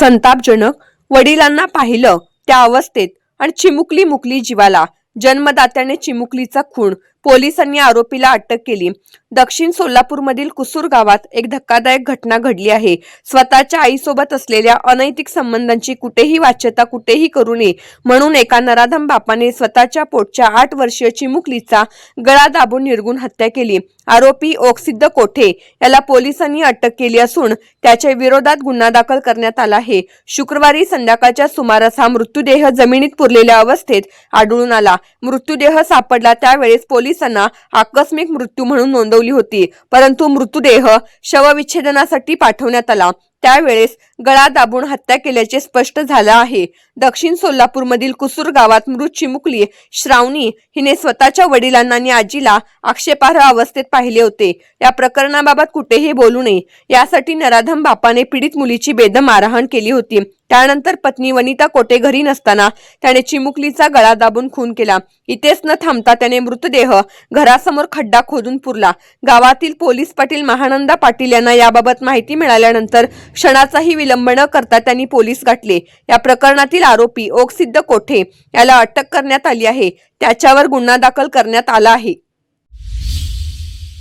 संतापजनक वडिलांना पाहिलं त्या अवस्थेत आणि चिमुकली मुकली जीवाला. जन्मदात्याने चिमुकलीचा खून पोलिसांनी आरोपीला अटक केली. दक्षिण सोलापूरमधील कुसूर गावात एक धक्कादायक घटना घडली आहे. स्वतःच्या आईसोबत असलेल्या अनैतिक संबंधांची कुठेही वाच्यता कुठेही करू नये म्हणून एका नराधम बापाने स्वतःच्या पोटच्या आठ वर्षीय चिमुकलीचा गळा दाबून निर्गुण हत्या केली. आरोपी ओकसिद्ध कोठे याला पोलिसांनी अटक केली असून त्याच्या विरोधात गुन्हा दाखल करण्यात आला आहे. शुक्रवारी संध्याकाळच्या सुमारास हा मृत्यूदेह जमिनीत पुरलेल्या अवस्थेत आढळून आला. मृत्यूदेह सापडला त्यावेळेस पोलिसांना आकस्मिक मृत्यू म्हणून नोंदवली होती. परंतु मृतदेह शवविच्छेदनासाठी पाठवण्यात आला. त्यावेळेस गळा दाबून हत्या केल्याचे स्पष्ट झालं आहे. दक्षिण सोलापूरमधील कुसूर गावात मृत चिमुकली श्रावणी हिने स्वतःच्या वडिलांना आणि आजीला आक्षेपार्ह अवस्थेत पाहिले होते. या प्रकरणाबाबत कुठेही बोलू नये. यासाठी नराधम बापाने पीडित मुलीची बेदम मारहाण केली होती. त्यानंतर पत्नी वनिता कोटे घरी नसताना त्याने चिमुकलीचा गळा दाबून खून केला. इथेच न थांबता त्याने मृतदेह घरासमोर खड्डा खोदून पुरला. गावातील पोलीस पाटील महानंदा पाटील यांना याबाबत माहिती मिळाल्यानंतर क्षणाचाही विलंब न करता त्यांनी पोलीस गाठले. या प्रकरणातील आरोपी ओकसिद्ध कोठे याला अटक करण्यात आली आहे. त्याच्यावर गुन्हा दाखल करण्यात आला आहे.